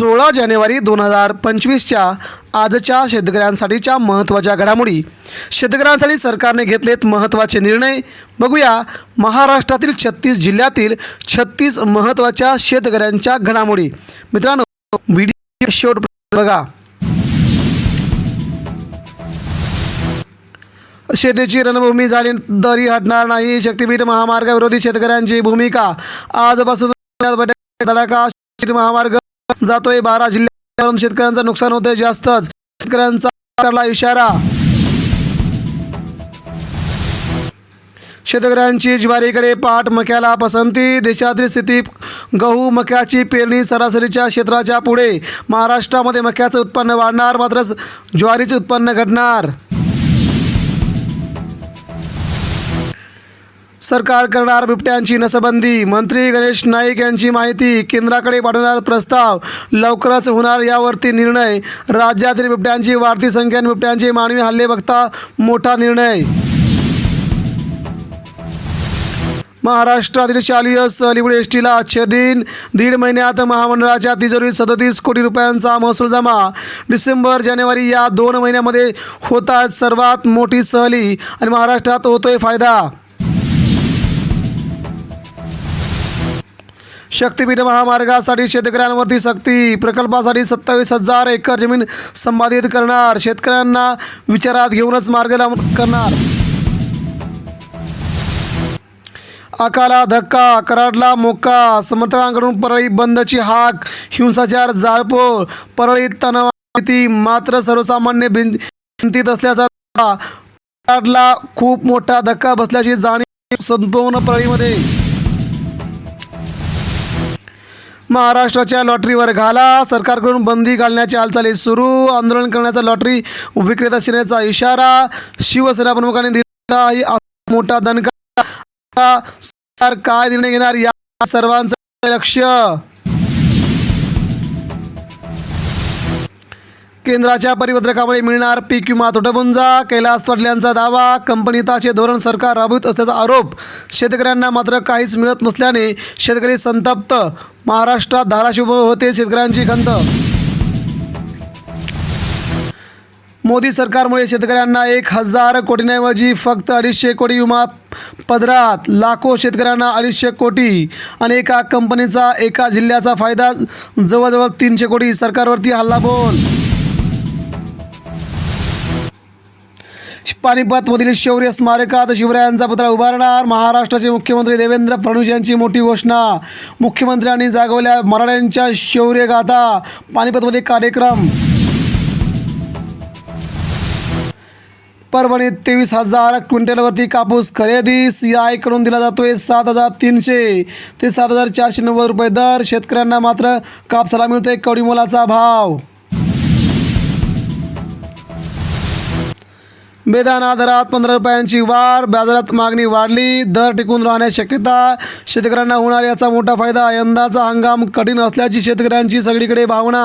सोळा जानेवारी दोन हजार पंचवीसच्या आजच्या शेतकऱ्यांसाठीच्या महत्त्वाच्या घडामोडी. शेतकऱ्यांसाठी सरकारने घेतलेत महत्त्वाचे निर्णय. बघूया महाराष्ट्रातील छत्तीस जिल्ह्यातील छत्तीस महत्त्वाच्या शेतकऱ्यांच्या घडामोडी. मित्रांनो व्हिडिओ शेवट बघा. शेतीची रणभूमी झाली दरी हटणार नाही. शक्तीपीठ महामार्गाविरोधी शेतकऱ्यांची भूमिका. आजपासून महामार्ग जातोय. बारा जिल्ह्यात शेतकऱ्यांचं नुकसान होतंय जास्तच. शेतकऱ्यांचा सरकारला इशारा. शेतकऱ्यांची ज्वारीकडे पाठ मक्याला पसंती. देशातील स्थिती गहू मक्याची पेरणी सरासरीच्या क्षेत्राच्या पुढे. महाराष्ट्रामध्ये मक्याचं उत्पन्न वाढणार मात्र ज्वारीचे उत्पन्न घटणार. सरकार करणार बिबट्यांची नसबंदी. मंत्री गणेश नाईक यांची माहिती केंद्राकडे पाठवणार प्रस्ताव. लवकरच होणार यावरती निर्णय. राज्यातील बिबट्यांची वाढती संख्या बिबट्यांचे मानवी हल्ले बघता मोठा निर्णय. महाराष्ट्रातील शालेय सहलीमुळे एस टीला आजचे दिन. दीड महिन्यात महामंडळाच्या तिजोरीत सदतीस कोटी रुपयांचा महसूल जमा. डिसेंबर जानेवारी या दोन महिन्यामध्ये होत आहेत सर्वात मोठी सहली आणि महाराष्ट्रात होतोय फायदा. शक्तीपीठ महामार्गासाठी शेतकऱ्यांवरती सक्ती. प्रकल्पासाठी सत्तावीस हजार एकर जमीन संपादित करणार. शेतकऱ्यांना विचारात घेऊनच मार्ग करणार. अकाला धक्का कराडला मोक्का समर्थकांकडून परळी बंदची हाक हिंसाचार जाळपोळ. परळीत तणावाती मात्र सर्वसामान्य भिं- भिंतीत असल्याचा कराडला खूप मोठा धक्का बसल्याची जाणीव संपूर्ण परळीमध्ये. महाराष्ट्राच्या लॉटरीवर घाला. सरकारकडून बंदी घालण्याची हालचाली सुरू. आंदोलन करण्याचा लॉटरी विक्रेता सेनेचा इशारा. शिवसेना प्रमुखांनी दिला आहे. मोठा दणका. सरकार काय निर्णय घेणार या सर्वांचं लक्ष. केंद्राच्या परिपत्रकामुळे मिळणार पीक विमा तुटपुंजा कैलास पडल्यांचा दावा. कंपनीताचे धोरण सरकार राबवित असल्याचा आरोप. शेतकऱ्यांना मात्र काहीच मिळत नसल्याने शेतकरी संतप्त. महाराष्ट्रात धाराशिव होते शेतकऱ्यांची खंत मोदी सरकारमुळे शेतकऱ्यांना एक हजार कोटींऐवजी फक्त अडीचशे कोटी विमा पदरात लाखो शेतकऱ्यांना अडीचशे कोटी. आणि एका कंपनीचा एका जिल्ह्याचा फायदा. जवळजवळ तीनशे कोटी सरकारवरती हल्ला बोल पानिपतमधील शौर्य स्मारकात शिवरायांचा पुतळा उभारणार. महाराष्ट्राचे मुख्यमंत्री देवेंद्र फडणवीस यांची मोठी घोषणा. मुख्यमंत्र्यांनी जागवल्या मराठ्यांच्या शौर्यगाथा. पानिपतमध्ये कार्यक्रम. परभणीत तेवीस हजार क्विंटलवरती कापूस खरेदी. सी आय करून दिला जातोय सात हजार तीनशे. ते सात हजार चारशे नव्वद रुपये दर. शेतकऱ्यांना मात्र कापसाला मिळतोय कवडीमोलाचा भाव. बेदाना दरात पंधरा रुपयांची वाढ बाजारात मागणी वाढली दर टिकून राहण्याची शक्यता शेतकऱ्यांना होणार याचा मोठा फायदा यंदाचा हंगाम कठीण असल्याची शेतकऱ्यांची सगळीकडे भावना.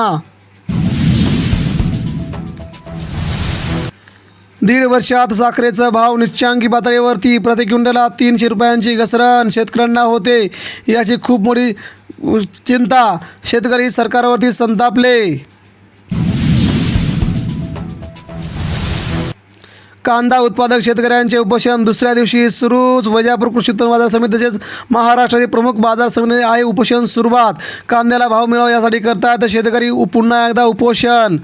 दीड वर्षात साखरेचा भाव निश्चांकी पातळीवरती प्रति क्विंटलला तीनशे रुपयांची घसरण शेतकऱ्यांना होते याची खूप मोठी चिंता शेतकरी सरकारवरती संतापले. कांदा उत्पादक शेतकऱ्यांचे उपोषण. दुसऱ्या दिवशी सुरूच वजापूर कृषी उत्पन्न बाजार समिती तसेच महाराष्ट्राचे प्रमुख बाजार समिती आहे. उपोषण सुरुवात. कांद्याला भाव मिळावा यासाठी करतायत शेतकरी. पुन्हा एकदा उपोषण.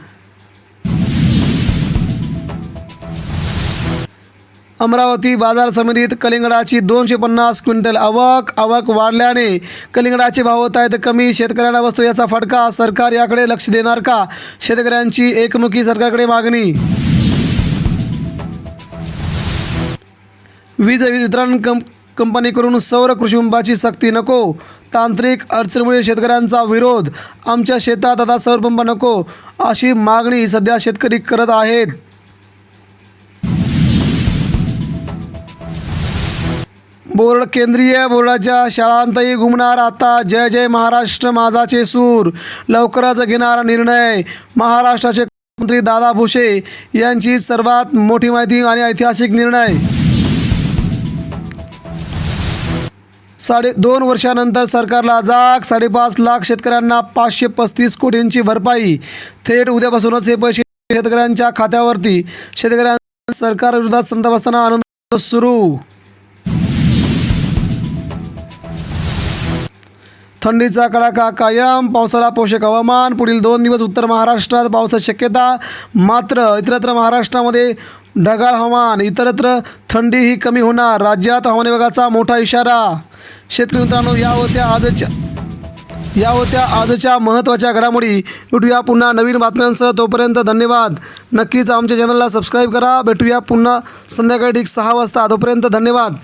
अमरावती बाजार समितीत कलिंगडाची दोनशे पन्नास क्विंटल आवक. आवक वाढल्याने कलिंगडाचे भाव होत आहेत कमी. शेतकऱ्यांना वस्तू याचा फटका. सरकार याकडे लक्ष देणार का? शेतकऱ्यांची एकमुखी सरकारकडे मागणी. वीज वितरण कं कंपनीकडून सौर कृषीपंपाची सक्ती नको. तांत्रिक अडचणीमुळे शेतकऱ्यांचा विरोध. आमच्या शेतात आता सौरपंप नको अशी मागणी सध्या शेतकरी करत आहेत. बोर्ड केंद्रीय बोर्डाच्या शाळांतही घुमणार आता. जय जय महाराष्ट्र माझाचे सूर. लवकरच घेणार निर्णय. महाराष्ट्राचे मंत्री दादा भुसे यांची सर्वात मोठी माहिती आणि ऐतिहासिक निर्णय. साडे दोन वर्षानंतर सरकारला जाग साडेपाच लाख शेतकऱ्यांना पाचशे पस्तीस कोटींची भरपाई. थेट उद्यापासूनच हे पैसे शेतकऱ्यांच्या खात्यावरती. शेतकऱ्यां सरकारविरोधात संताप असताना आनंद सुरू. थंडीचा कडाका कायम पावसाला पोषक हवामान. पुढील दोन दिवस उत्तर महाराष्ट्रात पावसाची शक्यता मात्र इतरत्र महाराष्ट्रामध्ये ढगाळ हवामान इतरत्र थंडी ही कमी होणार. राज्यात हवामान विभागाचा मोठा इशारा. शेतकरी मित्रांनो या होत्या आजच्या या होत्या आजच्या महत्त्वाच्या घडामोडी भेटूया पुन्हा नवीन बातम्यांसह. तोपर्यंत धन्यवाद. नक्कीच आमच्या चॅनलला सबस्क्राईब करा. भेटूया पुन्हा संध्याकाळी ठीक सहा वाजता. तोपर्यंत धन्यवाद.